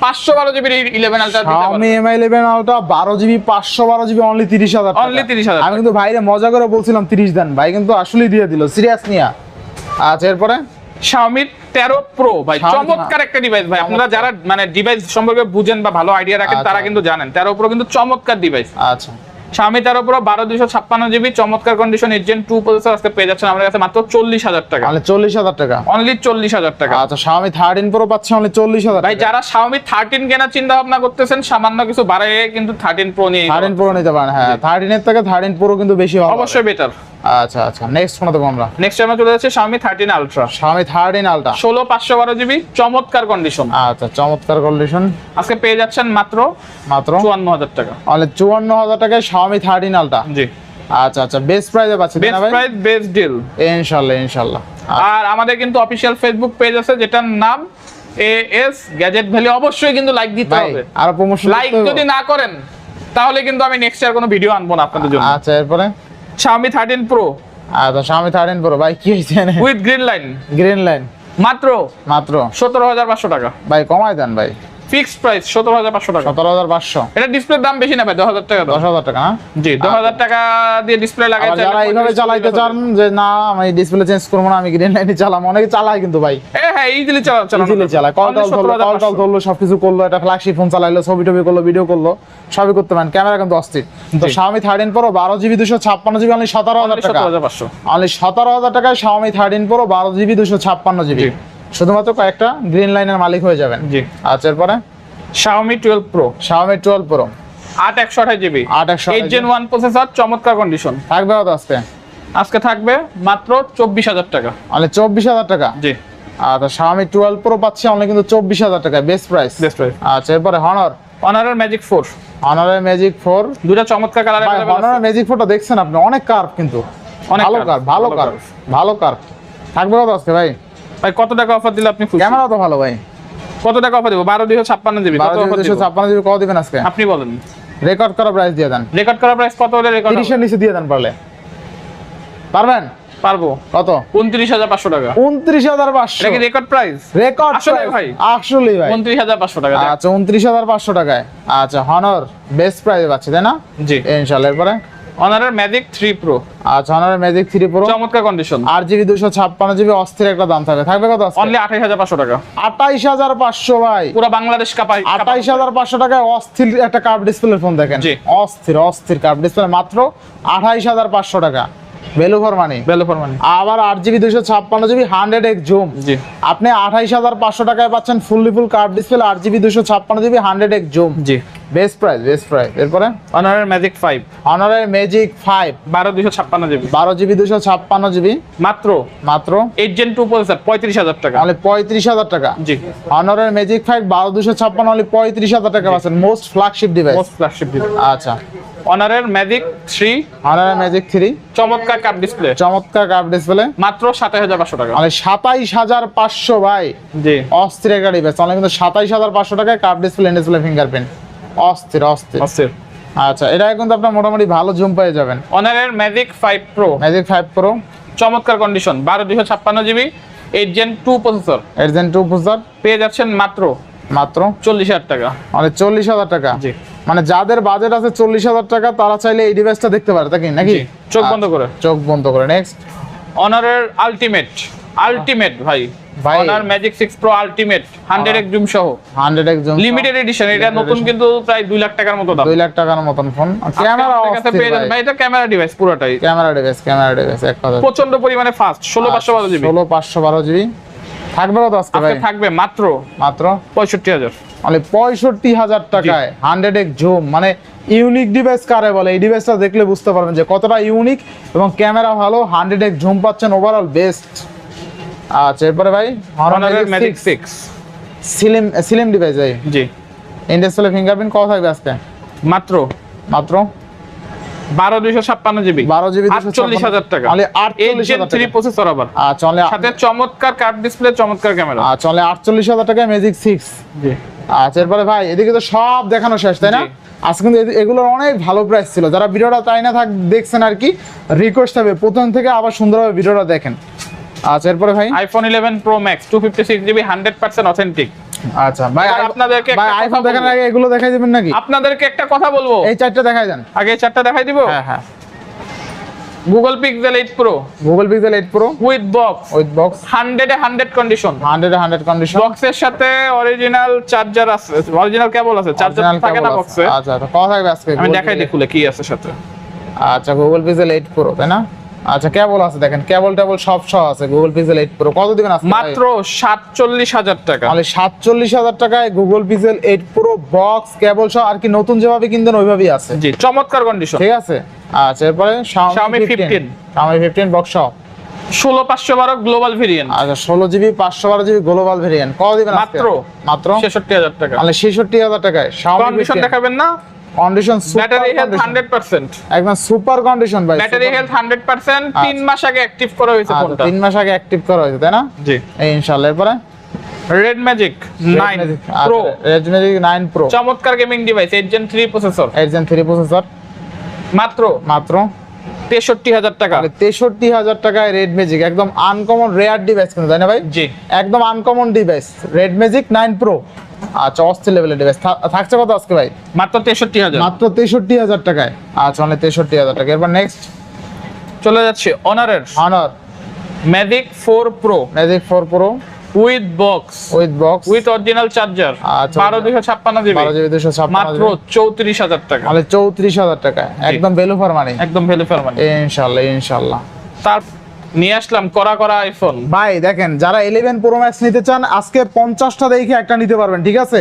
পাঁচশো বারো জিবির ইলেভেন আলটা শাওমি এম ইলেভেন আলটা বারো জিবি পাঁচশো বারো জিবি অনলি তিরিশ হাজার টাকা। Only 30,000 আমি কিন্তু ভাইরে মজা করে বলছিলাম তিরিশ দেন। ভাই কিন্তু আসলেই দিয়ে দিল। সিরিয়াস নিয়া। আচ্ছা এরপরে? শাওমি তেরো প্রো ভাই। চমৎকার একটা ডিভাইস ভাই। আপনারা যারা মানে ডিভাইস সম্পর্কে বুঝেন বা ভালো আইডিয়া রাখেন আচ্ছা। তারা কিন্তু জানেন। তেরো প্রো কিন্তু চমৎকার ডিভাইস আচ্ছা। Xiaomi তার উপর বারো দুশো ছাপ্পান্ন জিবি চমৎকার কন্ডিশন এজেন টু প্রসেসর আজকে পেয়ে যাচ্ছেন আমাদের কাছে মাত্র চল্লিশ হাজার টাকা। মানে চল্লিশ হাজার টাকা? অনলি চল্লিশ হাজার টাকা। আচ্ছা স্বামী থার্টিন প্রো পাচ্ছে অনলি চল্লিশ হাজার ভাই যারা স্বামী থার্টিন কেনার চিন্তা ভাবনা করতেছেন সামান্য কিছু বাড়ায় কিন্তু থার্টিন প্রো নিয়ে থার্টিন প্রো নিতে পারেন হ্যাঁ থার্টিনের থেকে থার্টিন প্রো কিন্তু বেশি হবে। অবশ্যই বেটার আচ্ছা আচ্ছা নেক্সট ফোন দেবো আমরা। নেক্সট আমরা চলে যাচ্ছে Xiaomi থার্টিন আলট্রা স্বামী থার্টিন আলটা ষোলো পাঁচশো বারো জিবি চমৎকার কন্ডিশন আচ্ছা চমৎকার কন্ডিশন আজকে পেয়ে যাচ্ছেন মাত্র মাত্র? চুয়ান্ন হাজার টাকা। অনলি চুয়ান্ন হাজার টাকায় স্বামী থার্টিন আলটা জি। আচ্ছা আচ্ছা বেস্ট প্রাইসে পাচ্ছি তাই বেস্ট না ভাই? প্রাইস বেস্ট ডিল ইনশাল্লাহ ইনশাল্লাহ। আর আমাদের কিন্তু অফিসিয়াল ফেসবুক পেজ আছে যেটার নাম এ এস গ্যাজেট ভ্যালি অবশ্যই কিন্তু লাইক দিতে হবে। আর প্রমোশন লাইক যদি না করেন তাহলে কিন্তু আমি নেক্সট ইয়ার কোনো ভিডিও আনব না আপনাদের জন্য। আচ্ছা এরপরে? Xiaomi থার্টিন প্রো আচ্ছা স্বামী থার্টিন প্রো ভাই কি হয়েছে with green line green line মাত্র মাত্র। সতেরো হাজার পাঁচশো টাকা। ভাই কমাই দেন ভাই। ফিক্সড প্রাইস সতেরো হাজার পাঁচশো টাকা। সতেরো হাজার পাঁচশো। এটা ডিসপ্লের দাম বেশি না ভাই দশ হাজার টাকা। দশ হাজার টাকা না? জি দশ হাজার টাকা দিয়ে ডিসপ্লে লাগাই যারা এইভাবে চালাইতে চান যে না আমি ডিসপ্লে চেঞ্জ করব না আমি গ্রিন লাইনে চালাম অনেকে চালায় কিন্তু ভাই। হ্যাঁ ইজিলি চালানো ইজিলি চালায়। কল টল ধরলো কল টল ধরলো সবকিছু করল একটা ফ্ল্যাগশিপ ফোন চালাইলো ছবি টবি করল ভিডিও করল সবই করতে পারেন। ক্যামেরা কিন্তু অস্থির। তো। Xiaomi থার্টিন প্রো বারো জিবি দুশো ছাপ্পান্ন জিবি অনলি সতেরো হাজার টাকা অনলি সতেরো হাজার টাকায় Xiaomi থার্টিন প্রো বারো জিবি দুশো ছাপ্পান্ন জিবি। শুধুমাত্র কয়েকটা গ্রিন লাইনের মালিক হয়ে যাবেন। জি। আচ্ছা এরপরে? Xiaomi twelve pro Xiaomi twelve pro আট একশো আঠাশ জিবি আট একশো এইট জেন ওয়ান প্রসেসর চমৎকার কন্ডিশন থাকবে কত আজকে? আজকে থাকবে মাত্র চব্বিশ হাজার টাকা। মানে চব্বিশ হাজার টাকা? জি। আচ্ছা Xiaomi টুয়েলভ প্রো পাচ্ছি অনলি কিন্তু চব্বিশ হাজার টাকা বেস্ট প্রাইস বেস্ট প্রাইস আচ্ছা এরপরে হনর অনারের ম্যাজিক ফোর হনরের ম্যাজিক ফোর দুটা চমৎকার কালার ভাই হনরের ম্যাজিক ফোরটা দেখছেন আপনি অনেক কার্ভ কিন্তু। অনেক ভালো কার্ভ ভালো ভালো কার্ভ ভালো কার্ভ থাকবে কত আজকে ভাই? ভাই কত টাকা অফার দিলে আপনি খুশি? ক্যামেরা তো ভালো ভাই। কত টাকা অফার দেবো? বারো দুশো ছাপ্পান্ন কত বারো দুশো ছাপ্পান্ন কত দিবেন আজকে? আপনি বলেন। রেকর্ড করা প্রাইস দিয়ে দেন। রেকর্ড করা প্রাইস কত হলে রেকর্ড তিরিশের নিচে দিয়ে দেন পারলে। পারবেন? পারব। কত? উনত্রিশ হাজার পাঁচশো টাকা। উনত্রিশ হাজার পাঁচশো। এটা কি রেকর্ড প্রাইস রেকর্ড আসলে ভাই? আসলেই ভাই। উনত্রিশ হাজার পাঁচশো টাকা আচ্ছা উনত্রিশ হাজার পাঁচশো টাকায়। আচ্ছা হনর বেস্ট প্রাইস পাচ্ছে তাই না? জি। ইনশাল্লাহ এরপরে? অনারের ম্যাজিক 3 প্রো আচ্ছা অনারার ম্যাজিক 3 প্রো চমৎকার কন্ডিশন আর জিবি দুশো ছাপ্পান্ন জিবি অস্থির একটা দাম থাকে থাকবে কত আছে অনলি আঠাইশ হাজার পাঁচশো টাকা। আঠাইশ হাজার পাঁচশো ভাই। পুরো বাংলাদেশ কাপাই আঠাইশ হাজার পাঁচশো টাকায় অস্থির একটা কার্ভ ডিসপ্লে ফোন দেখেন। জি। অস্থির অস্থির কার্ভ ডিসপ্লে মাত্র আঠাইশ হাজার পাঁচশো টাকা। Value for money value for money আবার আট জিবি দুশো ছাপ্পান্ন জিবি হান্ড্রেড এক্স জুম জি। আপনি আঠাইশ হাজার পাঁচশো টাকায় পাচ্ছেন ফুললি ফুল কার্ভ ডিসপ্লে আট জিবি দুশো ছাপ্পান্ন জিবি হান্ড্রেড এক্স জুম জি। বেস্ট প্রাইস বেস্ট প্রাইস এরপরে? অনারের ম্যাজিক ফাইভ অনারের ম্যাজিক ফাইভ বারো দুশো ছাপ্পান্ন জিবি। বারো জিবি দুশো ছাপ্পান্ন জিবি। মাত্র? মাত্র? এইট জেন টু প্রসেসর পঁয়ত্রিশ হাজার টাকা। পঁয়ত্রিশ হাজার টাকা। জি। অনারের ম্যাজিক ফাইভ বারো দুশো ছাপ্পান্ন অনলি পঁয়ত্রিশ হাজার টাকা পাচ্ছেন। Most flagship device most flagship আচ্ছা। অনারের ম্যাজিক থ্রি অনারের ম্যাজিক থ্রি চমৎকার কাপ ডিসপ্লে চমৎকার কার্ভ ডিসপ্লে মাত্র সাতাশ হাজার পাঁচশো টাকা। অনলি সাতাইশ হাজার পাঁচশো ভাই। জি। অস্থির একটা ডিভাইস অনলি কিন্তু সাতাইশ হাজার পাঁচশো টাকায় কার্ভ ডিসপ্লে ডিসপ্লে ফিঙ্গারপ্রিন্ট অস্থির অস্থির। অস্থির। আচ্ছা এটা কিন্তু আপনার মোটামুটি ভালো জুম পেয়ে যাবেন। অনারের magic five pro magic five pro চমৎকার কন্ডিশন বারো দুশো ছাপ্পান্ন GB eight Gen two processor eight Gen two পুজার পেয়ে যাচ্ছেন মাত্র মাত্র? চল্লিশ হাজার টাকা। মানে চল্লিশ হাজার টাকা? জি। মানে যাদের বাজেট আছে চল্লিশ হাজার টাকা তারা চাইলে এই ডিভাইসটা দেখতে পারে তাই কি নাকি? চোখ বন্ধ করে। আচ্ছা, চোখ বন্ধ করে নেক্সট অনারের আলটিমেট আলটিমেট ভাই। Honor magic pro ultimate hundred এক জুম সহ। হান্ড্রেড একজন লিমিটেড এডিশন এটা নতুন কিন্তু প্রায় দুই লাখ টাকার মতো দাম। দুই লাখ টাকার মতন ফোন ক্যামেরা কাছে পেয়ে যাবেন। ভাই এটা ক্যামেরা ডিভাইস পুরোটাই। ক্যামেরা ডিভাইস ক্যামেরা ডিভাইস এক কথা। প্রচণ্ড পরিমাণে ফাস্ট পাঁচশো বারো জিবি ষোলো পাঁচশো বারো জিবি থাকবে কত আজকে ভাই? আজকে থাকবে মাত্র মাত্র? পঁয়ষট্টি হাজার। মানে পঁয়ষট্টি হাজার টাকায় হান্ড্রেড এক জুম মানে ইউনিক ডিভাইস কারে বলে? এই ডিভাইসটা দেখলে বুঝতে পারবেন যে কতটা ইউনিক এবং ক্যামেরা ভালো হান্ড্রেড এক জুম পাচ্ছেন ওভারঅল বেস্ট আচ্ছা এরপরে ভাই অনারের magic six slim slim device ভাই। জি। ইন্ডাস্ট্রিয়াল ফিঙ্গারপ্রিন্ট কত থাকবে আজকে? মাত্র। মাত্র? বারো দুইশো ছাপ্পান্ন জিবি। বারো জিবি আটচল্লিশ হাজার টাকা। থ্রি প্রসেসর আবার। সাথে চমৎকার ডিসপ্লে চমৎকার ক্যামেরা অনলি আটচল্লিশ হাজার টাকায় ম্যাজিক সিক্স জি। আচ্ছা এরপরে ভাই এদিকে তো সব দেখানো শেষ তাই না। আজকে কিন্তু এগুলোর অনেক ভালো প্রাইস ছিল। যারা ভিডিওটা তাই না থাক দেখছেন আর কি রিকোয়েস্ট হবে। প্রথম থেকে আবার সুন্দরভাবে ভিডিওটা দেখেন। আচ্ছা এরপরে ভাই? IPhone eleven pro max two fifty six GB hundred percent authentic আচ্ছা ভাই আপনাদেরকে ভাই আইফোন দেখানোর আগে এগুলো দেখাই দিবেন নাকি? আপনাদেরকে একটা কথা বলব। এই চারটা দেখাই দেন। আগে এই চারটা দেখাই দিব? হ্যাঁ হ্যাঁ। Google Pixel eight pro Google Pixel eight pro with box with box হান্ড্রেডে hundred condition hundred hundred condition বক্সের সাথে অরিজিনাল চার্জার আছে। অরিজিনাল কেবল আছে। চার্জার থাকে না বক্সে আচ্ছা আচ্ছা। কত থাকবে আজকে আমি দেখাই দিই কি আছে সাথে। আচ্ছা গুগল পিক্সেল এইট প্রো তাই না? আচ্ছা কেবল আছে দেখেন কেবল টেবল সব সহ আছে গুগল পিক্সেল এইট প্রো কত দিবেন আজকে মাত্র সাতচল্লিশ হাজার টাকা। তাহলে সাতচল্লিশ হাজার টাকায় Google Pixel eight pro box cable সহ আর কি নতুন যেভাবে কিনতেন ওইভাবেই আছে। জি চমৎকার কন্ডিশন ঠিক আছে? আচ্ছা এরপরে Xiaomi Xiaomi 15 Xiaomi fifteen box সহ। ষোলো পাঁচশো বারো গ্লোবাল ভেরিয়েন্ট আচ্ছা ষোলো জিবি পাঁচশো বারো জিবি গ্লোবাল ভেরিয়েন্ট কত দিবেন আজকে? মাত্র? মাত্র? ছেষট্টি হাজার টাকা। তাহলে ছেষট্টি হাজার টাকায় Xiaomi কন্ডিশন দেখাবেন না? Condition battery health hundred percent একদম সুপার কন্ডিশন ভাই ব্যাটারি হেলথ হান্ড্রেড পার্সেন্ট তিন মাস আগে অ্যাক্টিভ করা হয়েছে আচ্ছা, ফোনটা। তিন মাস আগে অ্যাক্টিভ করা হয়েছে তাই না? জি। এই ইনশাআল্লাহ এরপরে? রেড ম্যাজিক নাইন আচ্ছা, প্রো Redmi 9 Pro চমৎকার gaming device eight Gen three processor 8 Gen 3 processor মাত্র? মাত্র। তেষট্টি হাজার টাকা। তেষট্টি হাজার টাকায় রেড ম্যাজিক একদম আনকমন রেয়ার ডিভাইস কিন্তু তাই না ভাই? জি। একদম uncommon device red magic nine pro আচ্ছা অস্থির লেভেলের ডিভাইস থাকছে কত আজকে ভাই? মাত্র তেষট্টি হাজার। মাত্র তেষট্টি হাজার টাকায়। আচ্ছা মানে তেষট্টি হাজার টাকা। এরপর নেক্সট চলে যাচ্ছে অনারের Honor magic four pro magic four pro with box with box with original charger. বারো দুশো ছাপ্পান্ন জিবি বারো জিবি দুশো ছাপ্পান্ন মাত্র চৌত্রিশ হাজার টাকা। মানে চৌত্রিশ হাজার টাকা একদম ভ্যালু ফর মানি একদম ভ্যালু ফর মানি ইনশাল্লাহ ইনশাল্লাহ। তার নিয়ে আসলাম করা করা আইফোন ভাই দেখেন যারা ইলেভেন প্রো ম্যাক্স নিতে চান আজকে পঞ্চাশটা দেখে একটা নিতে পারবেন ঠিক আছে?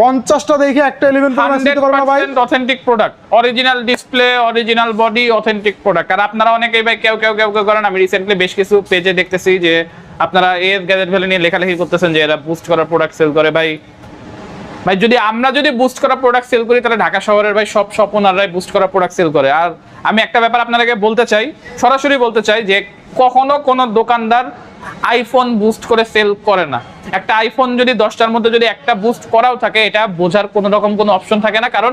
পঞ্চাশটা দেখে একটা ইলেভেন প্রো ম্যাক্স নিতে পারবেন ভাই? Authentic product original display original body authentic product আর আপনারা অনেকেই ভাই কেউ কেউ কেউ কেউ করেন আমি রিসেন্টলি বেশ কিছু পেজে দেখতেছি যে আপনারা এর গ্যাজেট ভ্যালু নিয়ে লেখালেখি করতেছেন যে এরা বুস্ট করা প্রোডাক্ট সেল করে। ভাই ভাই যদি আমরা যদি বুস্ট করা প্রোডাক্ট সেল করি তাহলে ঢাকা শহরের ভাই সব সব ওনারাই বুস্ট করা প্রোডাক্ট সেল করে। আর আমি একটা ব্যাপার আপনাদেরকে বলতে চাই, সরাসরি বলতে চাই যে কখনো কোনো দোকানদার আইফোন বুস্ট করে সেল করে না। একটা আইফোন যদি দশটার মধ্যে যদি একটা বুস্ট করাও থাকে, এটা বোঝার কোনো রকম কোনো অপশন থাকে না, কারণ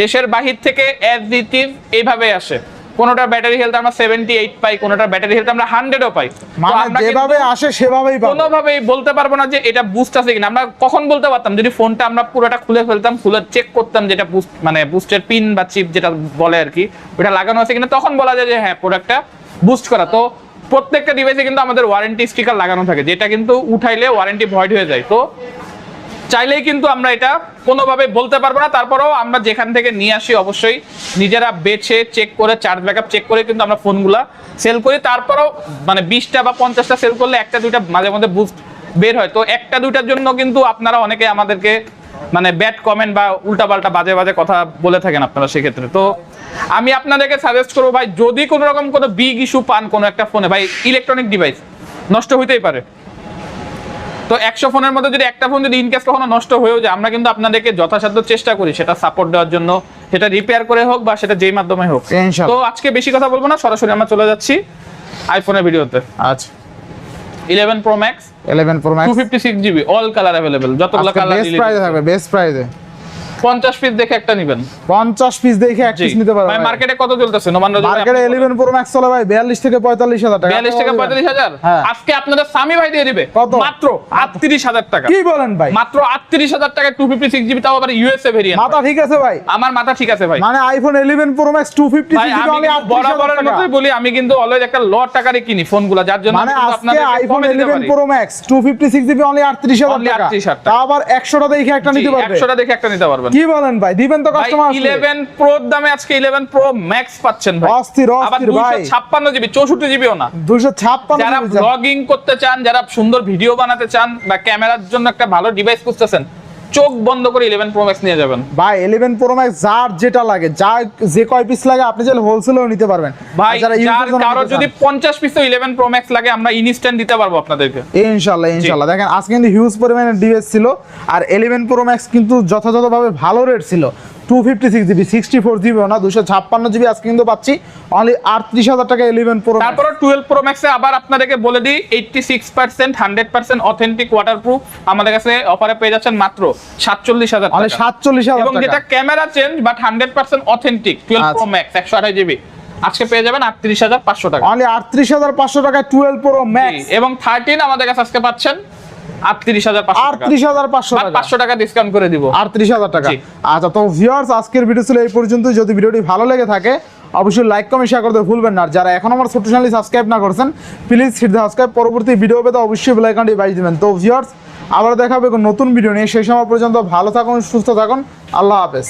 দেশের বাহির থেকে অ্যাজ ইট ইজ এইভাবে আসে। কোনোটা ব্যাটারি হেলথ আমরা সেভেন্টি এইট পাই কোনোটা ব্যাটারি হেলথ আমরা হান্ড্রেডও পাই। মানে আমরা যেভাবে আসে সেভাবেই পাবো। কোনোভাবেই বলতে পারব না যে এটা বুস্ট আছে কিনা। আমরা কখন বলতে পারতাম? যদি ফোনটা আমরা পুরোটা খুলে ফেলতাম খুলে চেক করতাম যেটা বুস্ট মানে বুস্টের পিন বা চিপ যেটা বলে আর কি ওটা লাগানো আছে কিনা তখন বলা যায় যে হ্যাঁ প্রোডাক্টটা বুস্ট করা। তো প্রত্যেকটা ডিভাইসে কিন্তু আমাদের ওয়ারেন্টি স্টিকার লাগানো থাকে যেটা কিন্তু উঠাইলে ওয়ারেন্টি ভয়েড হয়ে যায়। তো চাইলেই কিন্তু আমরা এটা কোনোভাবে বলতে পারব না। তারপরেও আমরা যেখান থেকে নিয়ে আসি অবশ্যই নিজেরা বেছে চেক করে চার্জ ব্যাকআপ চেক করে কিন্তু আমরা ফোনগুলা সেল করি। তারপরেও মানে বিশটা বা পঞ্চাশটা সেল করলে একটা, দুইটা মাঝে মধ্যে বুস্ট বের হয়। তো একটা, দুইটার জন্য কিন্তু আপনারা অনেকে আমাদেরকে মানে ব্যাড কমেন্ট বা উল্টাপাল্টা বাজে বাজে কথা বলে থাকেন আপনারা সেক্ষেত্রে। তো আমি আপনাদেরকে সাজেস্ট করব ভাই, যদি কোনো রকম কোনো বিগ ইস্যু পান কোনো একটা ফোনে ভাই ইলেকট্রনিক ডিভাইস নষ্ট হইতেই পারে। তো একশো ফোনের মধ্যে যদি একটা ফোন যদি ইনকেস কখনো নষ্ট হয়েও যায় আমরা কিন্তু আপনাদেরকে যথাসাধ্য চেষ্টা করি সেটা সাপোর্ট দেওয়ার জন্য সেটা রিপেয়ার করে হোক বা সেটা যেই মাধ্যমে হোক। তো আজকে বেশি কথা বলব না সরাসরি আমরা চলে যাচ্ছি আইফোনের ভিডিওতে। আচ্ছা। Eleven pro max eleven pro two max fifty six GB all colour available যতগুলো কালার বেস্ট প্রাইসে থাকবে বেস্ট প্রাইসে পঞ্চাশ পিস দেখে একটা নিবেন। পঞ্চাশ পিস দেখে এক পিস নিতে পারবেন। মার্কেটে কত চলতেছে? নোমান মার্কেটে ইলেভেন প্রো ম্যাক্স চলে ভাই বিয়াল্লিশ থেকে পঁয়তাল্লিশ হাজার টাকা। বিয়াল্লিশ থেকে পঁয়তাল্লিশ হাজার? হ্যাঁ। আজকে আপনাদের স্বামী ভাই দিয়ে দিবে। মাত্র আটত্রিশ হাজার টাকা। কি বলেন ভাই? মাত্র আটত্রিশ হাজার টাকা টু ফিফটি সিক্স জিবি তাও আবার ইউএসএ ভেরিয়েন্ট মাথা ঠিক আছে ভাই? আমার মাথা ঠিক আছে ভাই। মানে iPhone eleven pro max two fifty আমি বরাবরের মতোই বলি আমি কিন্তু অলওয়েজ একটা লট টাকারে কিনি ফোনগুলো যার জন্য মানে আজকে আইফোন কমে দিতে ইলেভেন পারি। Pro max two fifty six GB only আটত্রিশ হাজার Only টাকা। 38,000 টাকা। আবার একশোটা দেখে একটা নিতে পারবে। 100 টা দেখে একটা নিতে পারবেন। কি বলেন ভাই? দিবেন তো কাস্টমার 11 প্রো দামে আজকে 11 প্রো ম্যাক্স পাচ্ছেন ভাই। অস্থির, অস্থির ভাই। 256 জিবি 64 জিবিও না। দুশো ছাপ্পান্ন যারা ব্লগিং করতে চান যারা সুন্দর ভিডিও বানাতে চান বা ক্যামেরার জন্য একটা ভালো ডিভাইস খুঁজতেছেন চোখ বন্ধ করে 11 প্রো ম্যাক্স নিয়ে যাবেন। ভাই ইলেভেন প্রো ম্যাক্স যার যেটা লাগে যা যে কয় পিস লাগে আপনি চাইলে হোলসেলেও নিতে পারবেন। ভাই যারা কারও যদি 50 পিসও 11 প্রো ম্যাক্স লাগে আমরা ইনস্ট্যান্ট দিতে পারব আপনাদেরকে। ইনশাল্লাহ ইনশাল্লাহ। দেখেন আজকে কিন্তু হিউজ পরিমাণে ডিভাইস ছিল আর ইলেভেন প্রো ম্যাক্স কিন্তু যথাযথভাবে ভালো রেট ছিল। Two fifty six GB sixty four GB না দুশো ছাপ্পান্ন জিবি আজকে কিন্তু পাচ্ছি। অনলি আটত্রিশ হাজার টাকা ইলেভেন প্রো তারপরে 12 প্রো ম্যাক্সে আবার আপনাদেরকে বলে দিই 86% 100% অথেন্টিক ওয়াটারপ্রুফ আমাদের কাছে অফারে পেয়ে যাচ্ছেন মাত্র 47000 অনলি টাকা। সাতচল্লিশ হাজার এবং যেটা camera change but 100% authentic 12 pro max একশো 128 জিবি আজকে পেয়ে যাবেন 38500 টাকা। অনলি আটত্রিশ হাজার পাঁচশো টাকায় টুয়েলভ প্রো ম্যাক্স এবং 13 আমাদের কাছে আজকে পাচ্ছেন 38500 টাকা। আটত্রিশ হাজার পাঁচশো টাকা। 500 টাকা ডিসকাউন্ট করে দিব। টাকা। আচ্ছা তো ভিউয়ার্স আজকের ভিডিও ছিল এই পর্যন্ত। যদি ভিডিওটি ভালো লেগে থাকে অবশ্যই লাইক কমেন্ট শেয়ার করতে ভুলবেন না। যারা এখন আমার ছোট্ট সাবস্ক্রাইব না করছেন প্লিজ সাবস্ক্রাইব পরবর্তী ভিডিও পেতে অবশ্যই বাজিয়ে দেবেন। তো ভিউয়ার্স আবার দেখা হবে নতুন ভিডিও নিয়ে। সেই সময় পর্যন্ত ভালো থাকুন সুস্থ থাকুন। আল্লাহ হাফেজ।